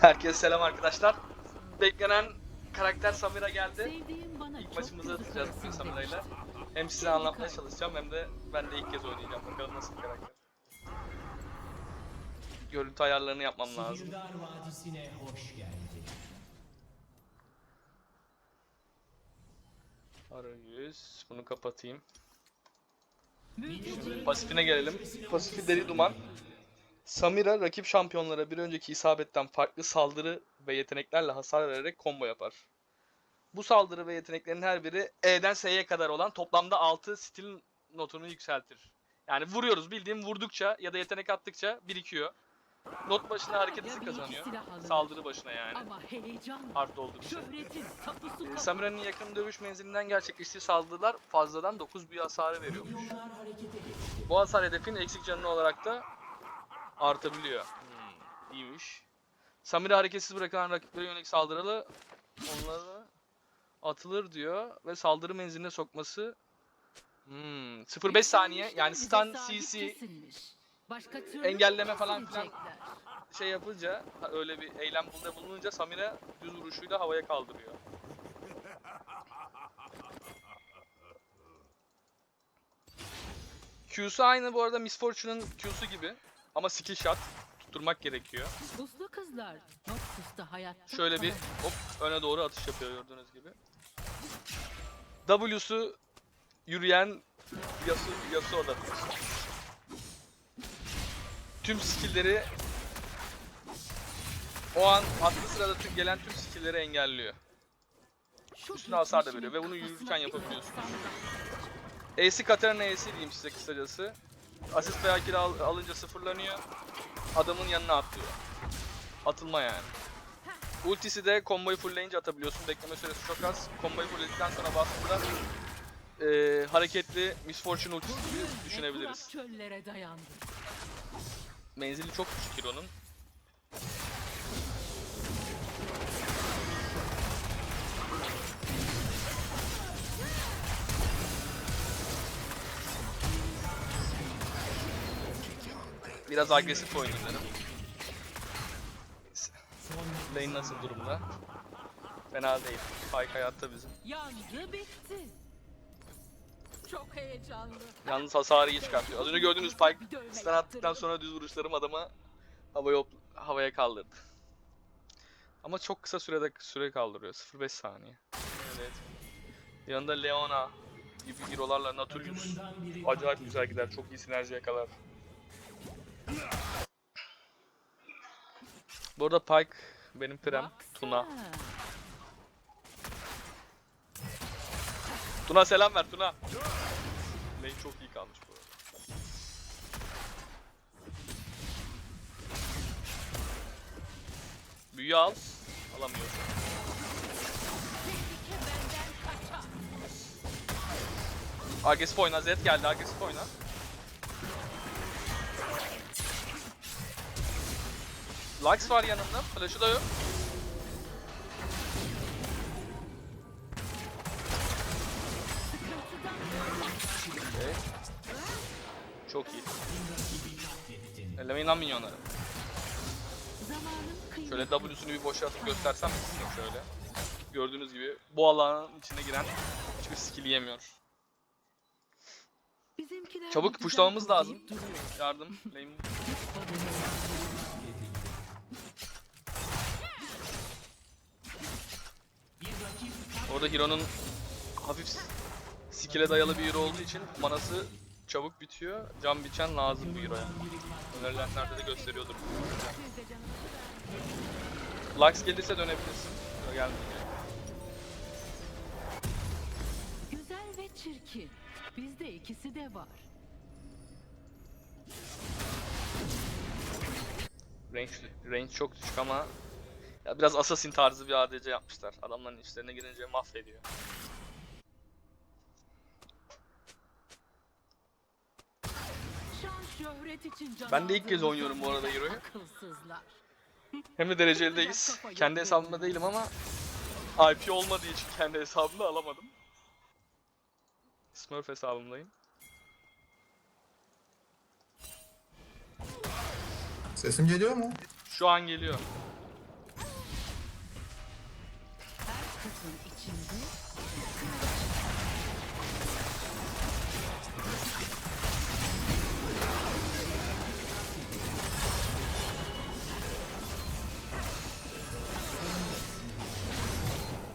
Herkese selam arkadaşlar. Beklenen karakter Samira geldi. İlk maçımızı atacağız bugün Samira'yla. demiş. Hem size anlatmaya çalışacağım hem de ben de ilk kez oynayacağım. Bakalım nasıl bir karakter. Görüntü ayarlarını yapmam lazım. Arayüz. Bunu kapatayım. Pasifine gelelim. Pasifi deri duman. Samira rakip şampiyonlara bir önceki isabetten farklı saldırı ve yeteneklerle hasar vererek combo yapar. Bu saldırı ve yeteneklerin her biri E'den S'ye kadar olan toplamda 6 stil notunu yükseltir. Yani vuruyoruz bildiğim vurdukça ya da yetenek attıkça birikiyor. Not başına hareket hızı kazanıyor. Saldırı başına yani. Hard oldukça. tapusu Ee. Samira'nın yakın dövüş menzilinden gerçekleştiği saldırılar fazladan 9 büyü hasarı veriyormuş. Bu hasar hedefin eksik canlı olarak da artabiliyor. Hmm, iyiymiş. Samira hareketsiz bırakılan rakiplere yönelik saldırılı onları atılır diyor ve saldırı menziline sokması hmm, 0.5 saniye yani stun CC engelleme falan filan şey yapınca öyle bir eylem bunda bulununca Samira düz vuruşuyla havaya kaldırıyor. Q'su aynı bu arada Miss Fortune'ın Q'su gibi ama skill shot tutturmak gerekiyor. Uslu kızlar. Noksus'ta hayatta Şöyle bir hop öne doğru atış yapıyor gördüğünüz gibi. W'su yürüyen Yasu, Yasuo'da. Tüm skill'leri o an aklı sırada tüm gelen tüm skill'leri engelliyor. Üstüne hasar da veriyor ve bunu yürürken yapabiliyorsunuz. E'si Katarina E'si diyeyim size kısacası. Asist veya kill al- alınca sıfırlanıyor. Adamın yanına atlıyor. Atılma yani. Ultisi de komboyu fullleyince atabiliyorsun. Bekleme süresi çok az. Komboyu fullledikten sonra bastığında eee, hareketli Miss Fortune ultisi gibi düşünebiliriz. Menzili çok küçük Hero'nun. Biraz agresif. Neyse. Lane nasıl durumda? Fena değil. Pike hayatta bizim. Yandı bitti. Çok heyecanlı. Yalnız hasarı iyi çıkartıyor. Az önce gördüğünüz Pike stun attıktan sonra düz vuruşlarım adamı havaya havaya kaldırdı. Ama çok kısa sürede süre kaldırıyor. 0.5 saniye. Evet. Yanında Leona gibi hero'larla biri acayip güzel gider. Çok iyi sinerji yakalar. Bu arada Pike benim prem. Tuna. Tuna selam ver Tuna. Lane çok iyi kalmış bu arada. Büyü al. Kaçar. Agresif oyna. Zed geldi. Agresif oyna. Lux var yanında. Flash'ı da yok. Okay. Çok iyi. Ellemeyin lan minyonları. Şöyle W'sunu bir boşa atıp göstersem size şöyle. Gördüğünüz gibi bu alanın içine giren hiçbir skill yemiyor. Çabuk pushlamamız lazım. Yardım. Lane. Orada Hero'nun hafif skill'e dayalı bir hero olduğu için manası çabuk bitiyor. Can biçen lazım bu hero'ya. Önerilenlerde de gösteriyordur. Lux gelirse dönebilirsin. Gelmeyecek. Güzel ve çirkin. Bizde ikisi de var. Range, range çok düşük ama ya biraz assassin tarzı bir ADC yapmışlar. Adamların işlerine girince mahvediyor. Ben de ilk kez oynuyorum bu arada Hero'yu. Hem de derecelideyiz. Kendi hesabımda değilim ama IP olmadığı için kendi hesabımda alamadım. Smurf hesabımdayım. Sesim geliyor mu? Şu an geliyor. Şimdi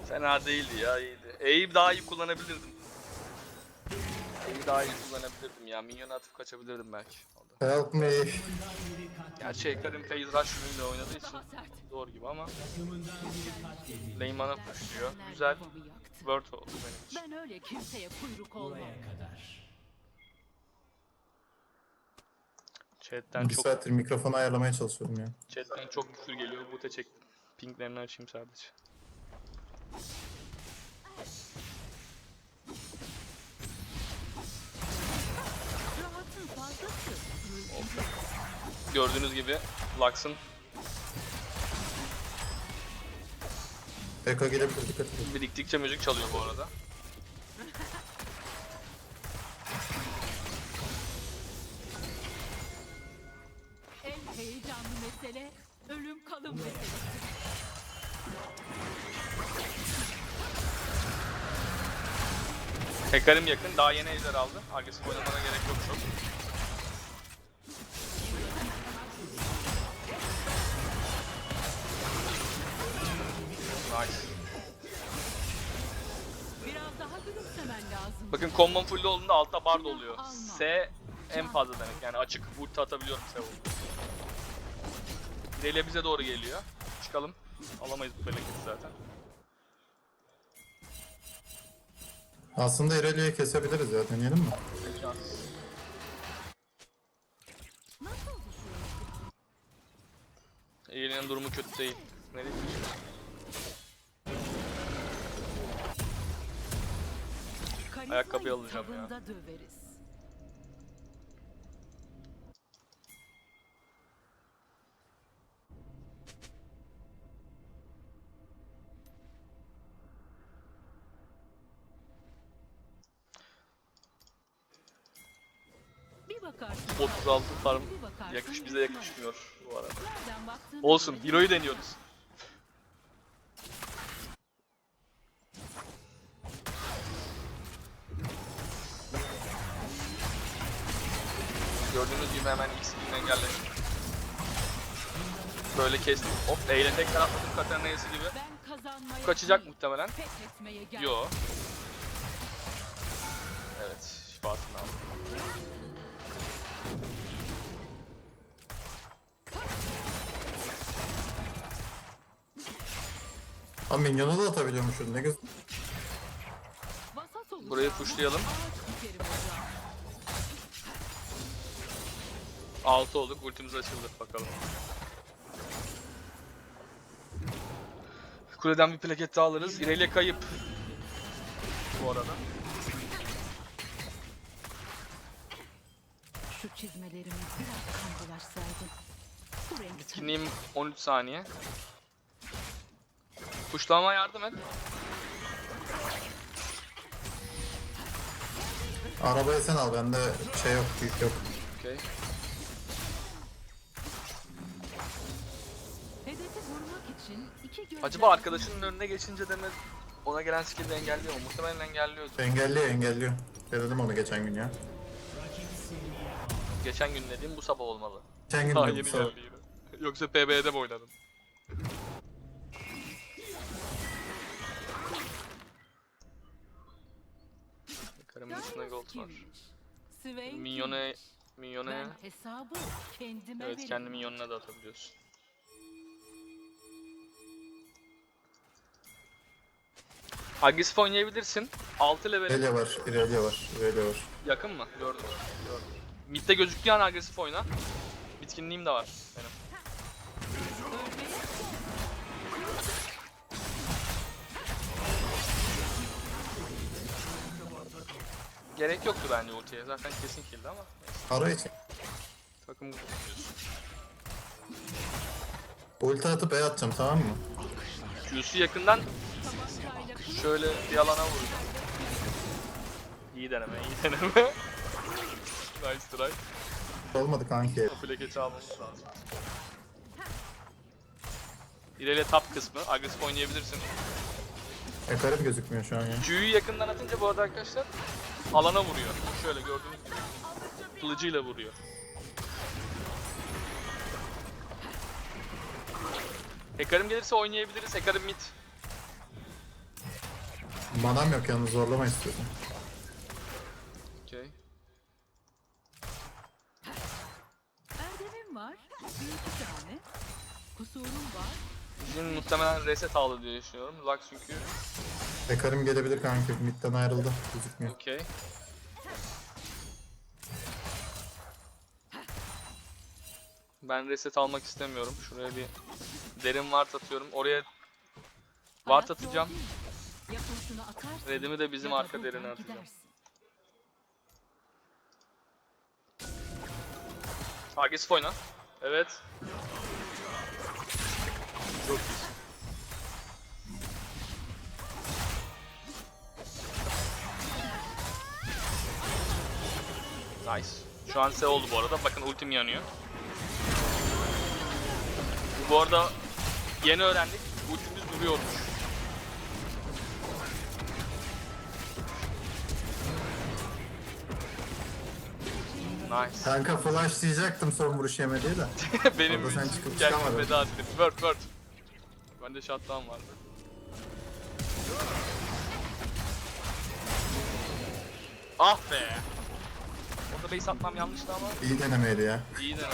Fena değildi ya iyiydi. E'yi daha iyi kullanabilirdim. E'yi daha iyi kullanabilirdim ya. Minyon atıp kaçabilirdim belki. Help me. Gerçi Ekarim Phase Rush ürünüyle oynadığı için doğru gibi ama Takımından biri katledildi. lane mana pushluyor. Güzel. Word oldu benim için. Ben öyle kimseye kuyruk olmam. Kadar. Chat'ten Bir çok saattir mikrofonu ayarlamaya çalışıyorum ya. Chat'ten çok küfür geliyor. Bute çektim. Pinglerini açayım sadece. Gördüğünüz gibi Lux'ın Eka gelebilir dikkat edin. biriktikçe müzik çalıyor bu arada. En heyecanlı mesele ölüm kalım meselesi. Hekarim yakın. Daha yeni ejder aldı. Agresif oynamana gerek yok çok. Bakın combo full olduğunda altta bar da oluyor. S en fazla demek yani açık ulti atabiliyorum S oldu. Dele bize doğru geliyor. Çıkalım. Alamayız bu felaketi zaten. Aslında İrelia'yı kesebiliriz ya deneyelim mi? Eğlenin durumu kötü değil. Ne diyeyim? Karizmayı alacağım ya. döveriz. Bir bakarsın. 36 farm yakış bize yakışmıyor bu arada. Olsun, göre Hero'yu deniyoruz. Kestim. Hop eyle tekrar atladım Katarina Yası gibi. Kaçacak muhtemelen. Yo. Evet, şifasını aldım. Ha minyonu da atabiliyormuşum ne güzel. Burayı pushlayalım. Ağaç dikerim hocam. 6 olduk, ultimiz açıldı bakalım. Kuleden bir plaket daha alırız. İrelia kayıp. Bu arada. Şu çizmelerimi biraz kan bulaşsaydı. Bu renk Bitkinliğim 13 saniye. Kuşlama yardım et. Arabayı sen al bende şey yok yük yok. Okey. Acaba arkadaşının önüne geçince de mi ona gelen skill'i engelliyor mu? Muhtemelen engelliyordu. Engelliyor engelliyor. Denedim onu geçen gün ya. Geçen gün dediğim bu sabah olmalı. Geçen gün Ha dedim, yeni sağ ol. geldi yine. Yoksa PB'de mi oynadın? Karımın üstünde gold var. Minyone... Minyone... Ben hesabı kendime Evet veririm. kendi minyonuna da atabiliyorsun. Agresif oynayabilirsin. 6 level İrelia var, İrelia var, İrelia var. yakın mı? Gördüm. Gördüm. Mid'de gözüktüğü an agresif oyna. Bitkinliğim de var benim. Gerek yoktu bence ultiye. Zaten kesin killdi ama. Ara için. Takım. Ulti atıp E atacağım tamam mı? Q'su yakından şöyle bir alana vuracağım. İyi deneme, iyi deneme. nice try. Olmadı kanki. O plaketi almamız lazım. İleri top kısmı. Agresif oynayabilirsin. Hekarim gözükmüyor şu an ya. Q'yu yakından atınca bu arada arkadaşlar alana vuruyor. Şöyle gördüğünüz gibi. Kılıcıyla vuruyor. Hekarim gelirse oynayabiliriz. Hekarim mid. Manam yok yalnız zorlama istiyorsun. Okey. Erdemim var. Bir iki tane. Kusurum var. Bizim muhtemelen reset aldı diye düşünüyorum. Lux çünkü. Hekarim gelebilir kanka. Mid'den ayrıldı. Gözükmüyor. Okey. Ben reset almak istemiyorum. Şuraya bir derin ward atıyorum. Oraya ward Hayat atacağım. Atarsın, Redimi de bizim ya da arka buradan derine atacağım. gidersin. Agresif oyna. Evet. Çok iyi. Nice. Şu an S oldu bu arada. Bakın ultim yanıyor. Bu arada yeni öğrendik. Ultimiz duruyormuş. Nice. Kanka flash diyecektim son vuruş yemediği de. Benim Orada sen çıkıp kendimi çıkamadın. veda ettim. Word word. Bende shutdown vardı. Ah be. Orada base atmam yanlıştı ama İyi denemeydi ya. iyi deneme.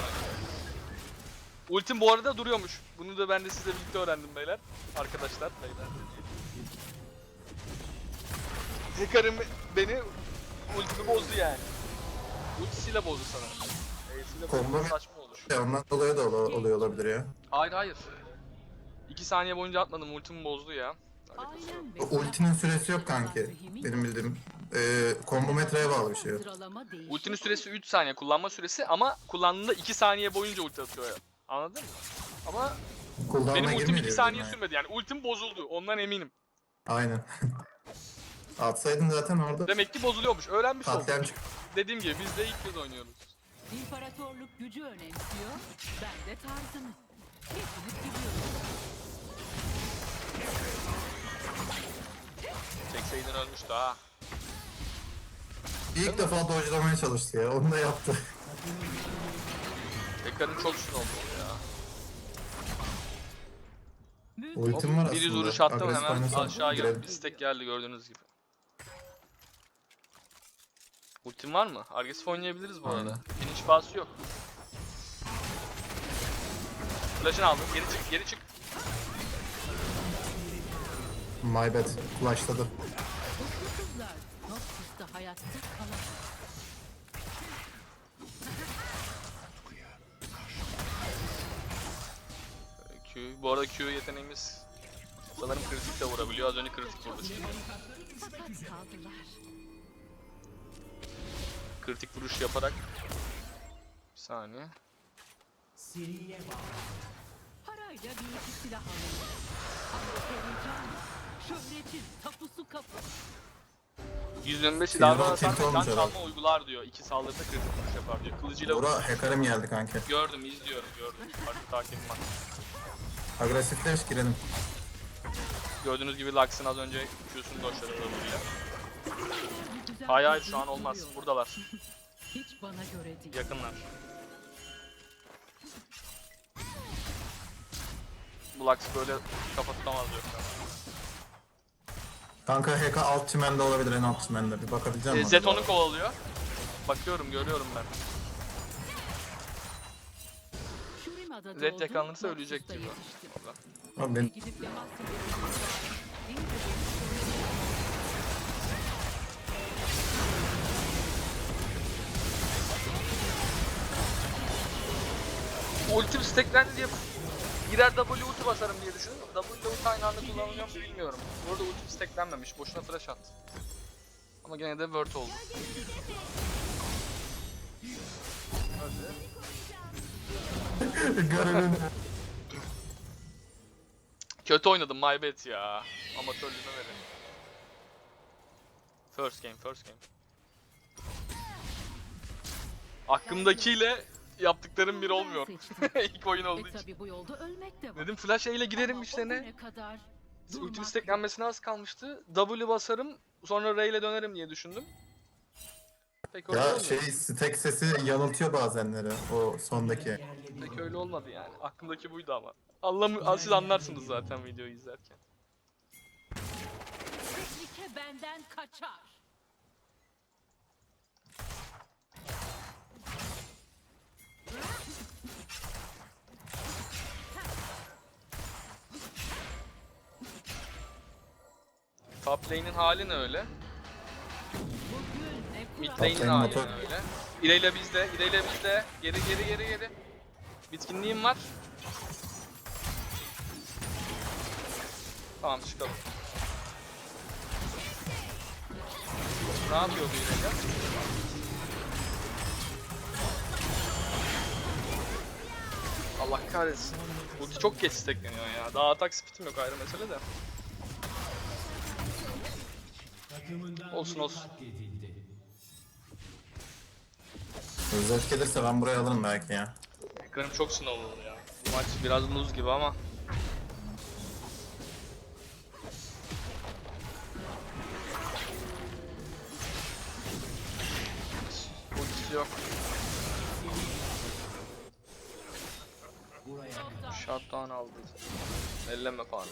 Ultim bu arada duruyormuş. Bunu da ben de sizle birlikte öğrendim beyler. Arkadaşlar beyler. Hacker'ım beni ultimi bozdu yani. Ultisiyle bozdu sanırım. E'siyle Combo bozdu mu? saçma olur. Ya ondan dolayı da ol- oluyor olabilir ya. Hayır hayır. 2 saniye boyunca atmadım ultimi bozdu ya. Ailem ve O ultinin süresi yok kanki. Benim bildiğim. Ee, kombo metreye bağlı bir şey. Sıralama. Ultinin süresi 3 saniye kullanma süresi ama kullandığında 2 saniye boyunca ulti atıyor ya. Anladın mı? Ama Cooldown'a benim ultim girmedi 2 ya saniye benim sürmedi yani. Ultim bozuldu. Ondan eminim. Aynen. Atsaydın zaten orada Demek ki bozuluyormuş. Öğrenmiş oldum. katliam çık. Dediğim gibi biz de ilk kez oynuyoruz. İmparatorluk gücü önemsiyor. Ben de tarzımı. Hepimiz gidiyoruz. Çekseydin ölmüştü ha. İlk defa dodge'lamaya çalıştı ya. Onu da yaptı. Tekrarın çok sinir oldu ya. Ultim var aslında. Bir yüz vuruş attım Agresif hemen oynasam aşağı girelim. geldi. Bir stack geldi gördüğünüz gibi. Ultim var mı? Agresif oynayabiliriz bu arada. Finish pası yok. Flash'ını aldım. Geri çık, geri çık. My bad. Flashladı. Kızlar. Hayatta. Q. Bu arada Q yeteneğimiz sanırım kritik de vurabiliyor. Az önce kritik vurdu çünkü. Fakat kaldılar. Kritik vuruş yaparak. Bir saniye. Seriye. Parayla bir iki silah alın. Ama heyecanla. Şöhretin tapusu kapı. 125 Silver ilave tilt hasar ve can olmuş çalma herhalde. uygular diyor. İki saldırıda kritik vuruş yapar diyor. Kılıcıyla vur. Ora hacker'ım geldi kanka. Gördüm, izliyorum, gördüm. Farklı takibim var. Agresifleş girelim. Gördüğünüz gibi Lux'ın az önce Q'sunu doşladı Hayır hayır şu an olmaz. Buradalar. Hiç bana göre değil. Yakınlar. Bu Lux böyle kafa tutamaz yoksa. Kanka HK alt çimende olabilir en alt çimende. Bir bakabilecek E, misin? Zed onu kovalıyor. Bakıyorum, görüyorum ben. Şurima'da Zed doğdum, yakalanırsa ölecek gibi. yetiştim. Orada. Abi ben Gidip Ultim stacklendi diye girer W ulti basarım diye düşündüm. W ile ulti aynı anda kullanılıyor mu bilmiyorum. Burada ultim stacklenmemiş. Boşuna flash attı. Ama gene de word oldu. görevim. Kötü oynadım my bad ya. Amatörlüğüme verin. First game, first game. Aklımdakiyle yaptıklarım bir olmuyor. İlk oyun olduğu E için. tabi bu yolda ölmek de var. Dedim flash ile giderim Ama işte o ne? güne kadar Durmak yok. steklenmesine az kalmıştı. W basarım sonra R ile dönerim diye düşündüm. Pek öyle Ya olmadı. şey stack sesi yanıltıyor bazenleri o sondaki. Pek öyle olmadı yani. Aklımdaki buydu ama. Anlam siz anlarsınız zaten videoyu izlerken. Tehlike benden kaçar. Top lane'in hali ne öyle? Mid lane'in lane hali motor. ne öyle? İleyle bizde, İleyle bizde. Geri geri geri geri. Bitkinliğim var. Tamam çıkalım. Ne yapıyor bu Allah kahretsin. Ulti çok geç stackleniyor ya. Daha atak speed'im yok ayrı mesele de. Olsun, olsun. Özet gelirse ben buraya alırım belki ya. Ekranım çok sınav oldu ya. Bu maç biraz muz gibi ama. Ultisi yok. Shutdown aldı. Elleme falan.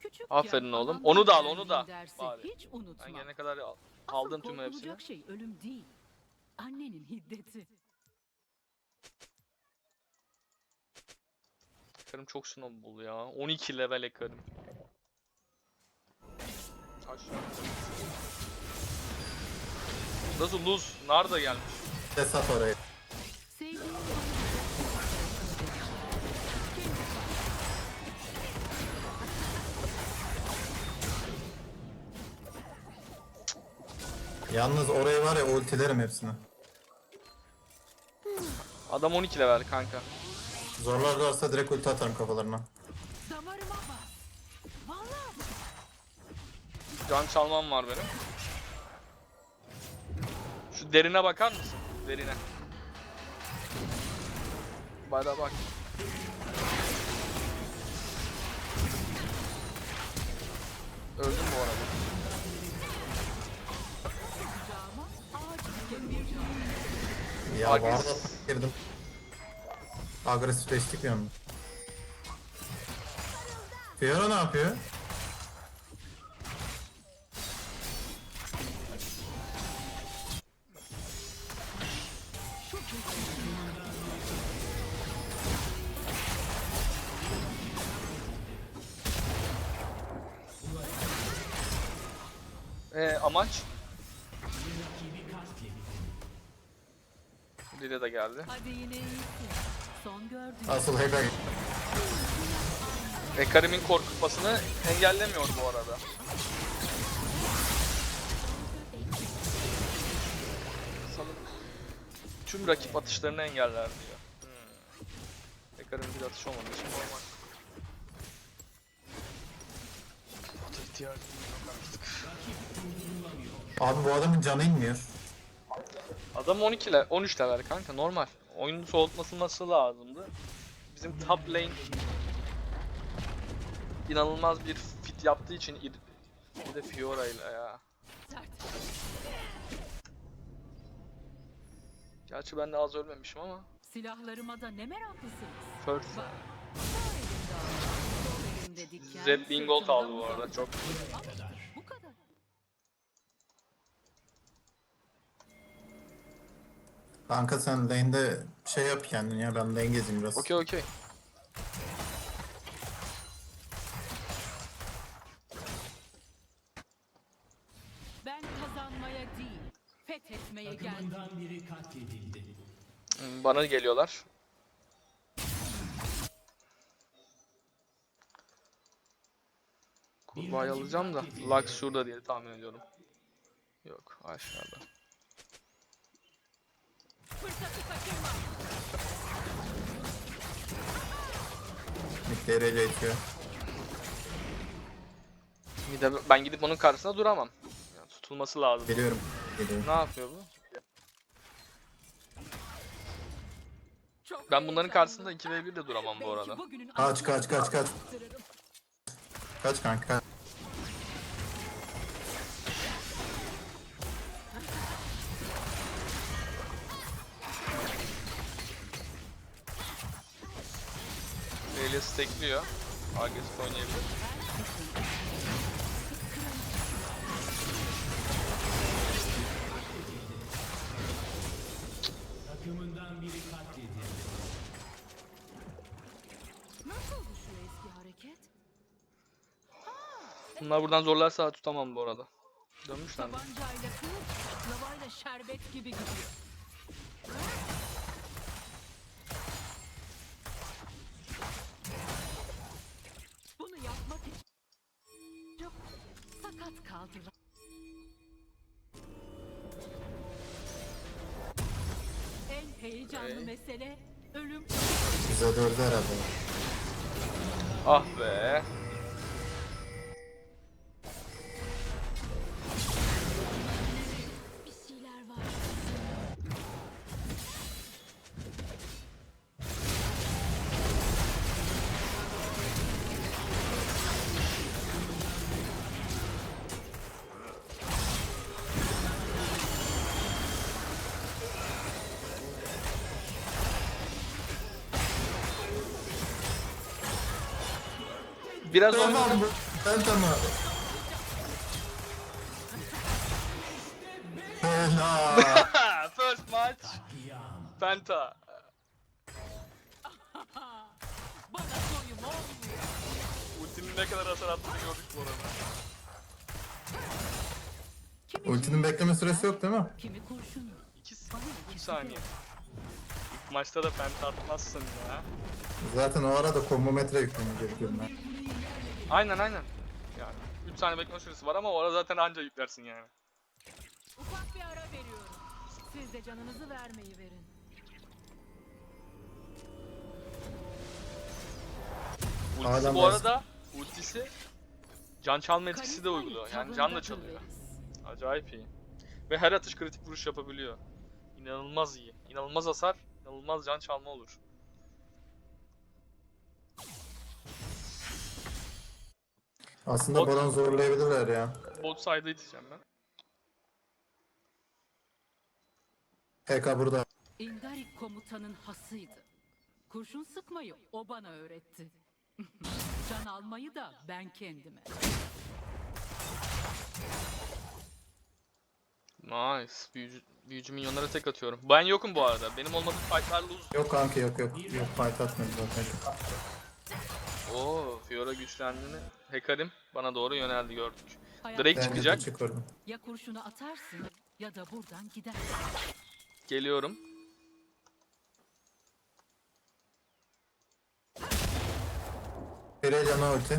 Küçükken Aferin oğlum. Onu da al, onu da. dersi Bari. Hiç unutma. Ben gelene kadar al. Asıl Aldım tüm hepsini. şey ölüm değil. Annenin hiddeti. Ekranım çok snowball ya. 12 level ekranım. Aşağı. Nasıl lose? Narda gelmiş. De sat orayı. Yalnız orayı var ya ultilerim hepsini. Adam 12 level kanka. Zorlarlarsa direkt ulti atarım kafalarına. damarıma bas. Vallahi Can çalmam var benim. Şu derine bakar mısın? Derine. Bana bak. Öldüm Ya Agres- var da girdim. Agresifleştik anda. Fiora ne yapıyor? Hadi yine iyisin. Son gördüğün Asıl Hega Ekarim'in korkutmasını engellemiyor bu arada. Sanırım tüm rakip atışlarını engeller diyor. Hmm. Ekarim'in bir atış olmadığı için normal. Ota ihtiyacım yok artık. Abi bu adamın canı inmiyor. Adam 12 le 13 level kanka normal. Oyunun soğutması lazımdı. Bizim top lane inanılmaz bir fit yaptığı için ir- bir de Fiora ile ya. Gerçi ben de az ölmemişim ama. Silahlarıma da ne meraklısınız. First. Bak. Sağ elimde ağaç, sol elimde diken, Zed Bingold sırtımda aldı bu arada çok. Bu kadar. Kanka sen lane'de şey yap kendin ya ben lane gezeyim biraz. Okey okey. Ben kazanmaya değil, fethetmeye geldim. Takımından biri katledildi. Hmm, Bana geliyorlar. Kurbağayı alacağım da Lux şurada diye tahmin ediyorum. Yok aşağıda. Mid itiyor. Bir de ben gidip onun karşısında duramam. Yani tutulması lazım. Geliyorum. Geliyorum. Ne yapıyor bu? Ben bunların karşısında 2v1 de duramam bu arada. Kaç, kaç, kaç, kaç. Kaç kanka? Stekliyor. Agresif oynayabilir. Takımından biri katledildi. Nasıldı şu eski hareket? Bunlar buradan zorlarsa tutamam bu arada. Dönmüşler mi? Tabancayla kılıç, lavayla şerbet gibi gidiyor. Okey. mesele ölüm. Bize dördü herhalde. Ah be. Biraz Tamam oynadım. bu. Ben tamam. First match. Penta. Bana olmuyor. Ultinin ne kadar hasar attığını gördük bu arada. Ultinin bekleme süresi yok değil mi? Kimi kurşun. 2 saniye. İlk maçta da penta atmazsın ya. Zaten o arada kombometre gerekiyor ben. Aynen aynen. Yani 3 saniye bekleme süresi var ama o ara zaten anca yüklersin yani. Ufak bir ara veriyorum. Siz de canınızı vermeyi verin. Ultisi Hala bu arada ultisi can çalma etkisi de uyguluyor. Yani can da çalıyor. Acayip iyi. Ve her atış kritik vuruş yapabiliyor. İnanılmaz iyi. İnanılmaz hasar, inanılmaz can çalma olur. Aslında Bot- Baron zorlayabilirler ya. Bot side'a iteceğim ben. PK burada. Ingarik komutanın hasıydı. Kurşun sıkmayı o bana öğretti. Can almayı da ben kendime. Nice. Büyücü, büyücü minyonlara tek atıyorum. Ben yokum bu arada. Benim olmadığım fightlarla uz... Yok kanka yok yok. Yok fight atmıyor zaten. Oo, Fiora güçlendiğini. Hekarim bana doğru yöneldi gördük. Drake Ben çıkacak. ya kurşunu atarsın ya da buradan gidersin. Geliyorum. Pirelliana ulti.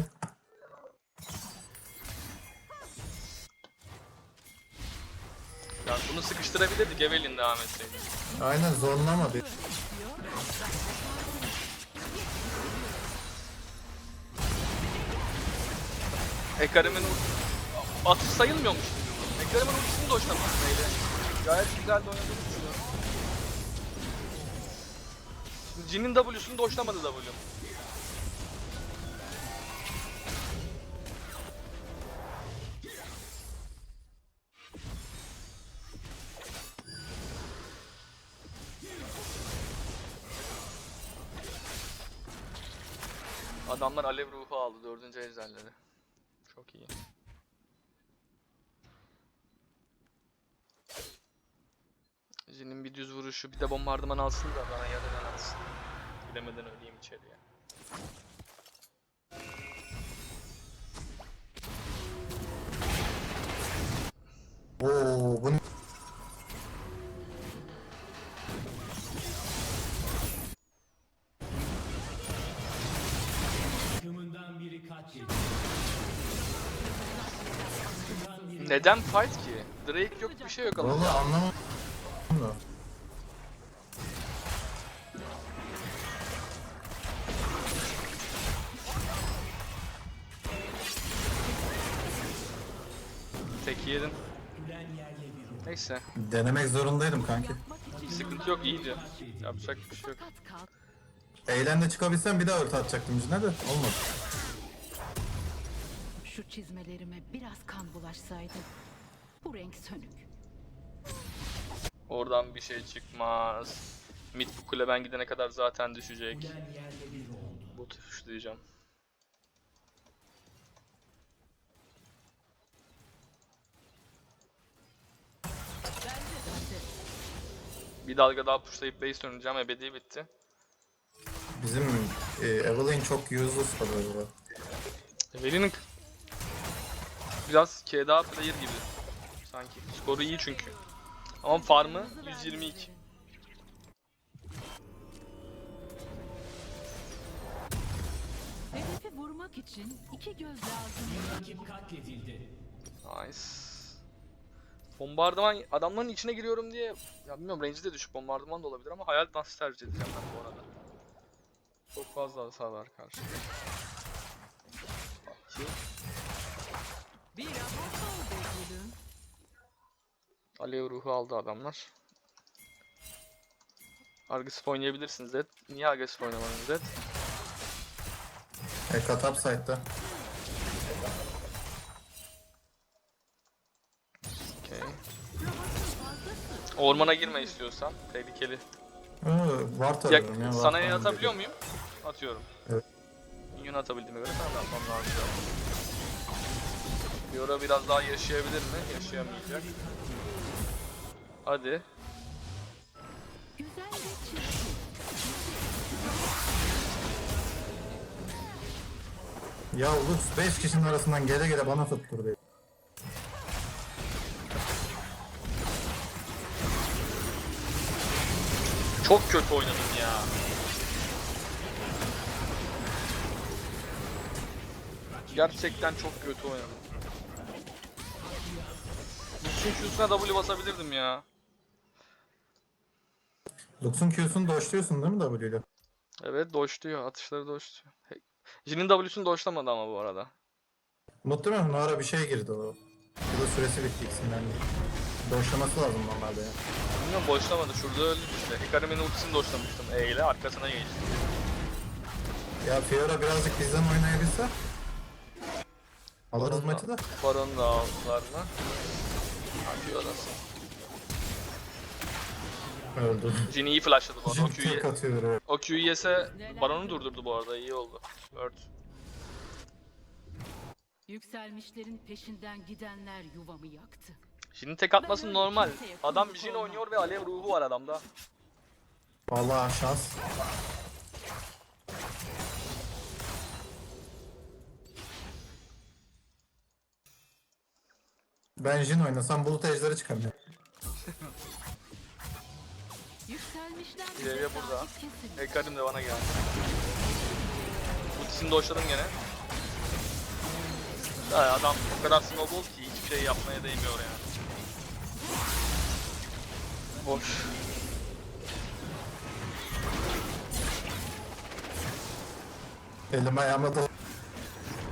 Yani bunu sıkıştırabilirdik Evelyn devam etseydi. Aynen zorlamadı. Ul- atış sayılmıyormuş. Hekarim'in ultisini de hoşlanmaz neyle. Gayet güzel de oynadığını düşünüyorum. Jin'in W'sunu da hoşlamadı W. Adamlar alev ruhu aldı dördüncü ejderleri. Çok iyi. Jin'in bir düz vuruşu bir de bombardıman alsın da bana yarıdan alsın. Gidemeden öleyim içeriye. Oo bu Neden fight ki? Drake yok bir şey yok Vallahi adamda. anlamadım da. Tek yedim. Neyse. Denemek zorundaydım kanki. Sıkıntı yok iyiydi. Yapacak bir şey yok. Eğlenle çıkabilsem bir daha ulti atacaktım içine de olmadı. Şu çizmelerime biraz kan bulaşsaydı. Bu renk sönük. Oradan bir şey çıkmaz. Mid bu kule ben gidene kadar zaten düşecek. Bu tuşlayacağım. Bir dalga daha pushlayıp base döneceğim. Ebedi bitti. Bizim e, Evelyn çok useless kalıyor burada. Evelyn'in biraz KDA player gibi. Sanki. Skoru iyi çünkü. Ama farmı 122. Hedefi vurmak için iki göz lazım. Rakip katledildi. Nice. Bombardıman adamların içine giriyorum diye ya bilmiyorum range'i de düşük bombardıman da olabilir ama hayal dansı tercih edeceğim ben bu arada. Çok fazla hasar var karşıda. Ki Bir rahat ol be gülüm. Alev ruhu aldı adamlar. Agresif oynayabilirsin Zed. Niye agresif oynamadın Zed? Eka top side'da. Okey. Ormana girme istiyorsan. Tehlikeli. Ee, var Ya, tarıyorum ya. sana falan atabiliyor muyum? Atıyorum. Evet. Minyon atabildiğime göre sana da atmam lazım. Yora biraz daha yaşayabilir mi? Yaşayamayacak. Hadi. Ya Lux 5 kişinin arasından gele gele bana tutturdu. Çok kötü oynadım ya. Gerçekten çok kötü oynadım. Lux'un Q'suna W basabilirdim ya. Lux'un Q'sunu doşluyorsun değil mi W ile? Evet doşluyor. Atışları doşluyor. Jin'in W'sunu doşlamadı ama bu arada. Muhtemelen o ara bir şey girdi o. Bu da süresi bitti ikisinden de. Doşlaması lazım normalde ya. Bilmiyorum boşlamadı. Şurada öldü işte. Hikari'nin ultisini doşlamıştım E ile. Arkasına geçti. Ya Fiora birazcık bizden oynayabilse. Alırız Baron'la- maçı da. Baron da aldılar mı? Hadi orası. Öldü. Jin iyi flashladı bu arada. O Jin Q'yu, tek atıyor. o Q'yu yese Baron'u durdurdu bu arada. İyi oldu. Word. Yükselmişlerin peşinden gidenler yuvamı yaktı. Jin'in tek atması normal. Adam Jin oynuyor ve alev ruhu var adamda. Vallahi şans. Ben Jin oynasam bulut ejderi çıkarım. Yükselmişler İleriye burada. Hekarim de bana geldi. Ultisini doşladım gene. Ya adam o kadar snowball ki hiçbir şey yapmaya değmiyor yani. Boş. Elim ayağıma da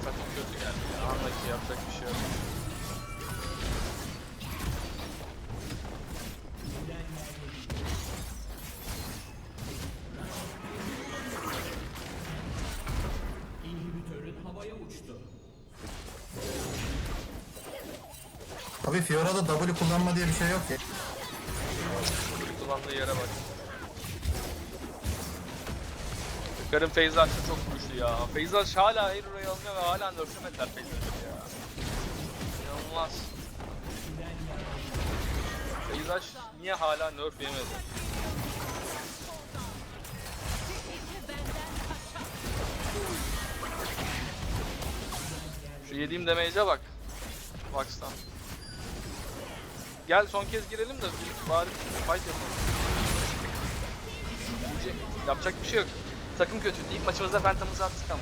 Takım kötü geldi ya. Anla ki yapacak bir şey yok. Abi Fiora'da W kullanma diye bir şey yok ya. Kullandığı yere bak. Hekarim Feyzal'da çok güçlü ya. Feyzal hala Hero'yu almıyor ve hala nerflemediler Feyzal'ı ya. İnanılmaz. Feyzal niye hala nerf yemedi? Şu yediğim damage'e bak. Box'tan. Gel son kez girelim de bari fight yapalım. Yapacak bir şey yok. Takım kötü. İlk maçımızda Phantom'ımızı attık ama.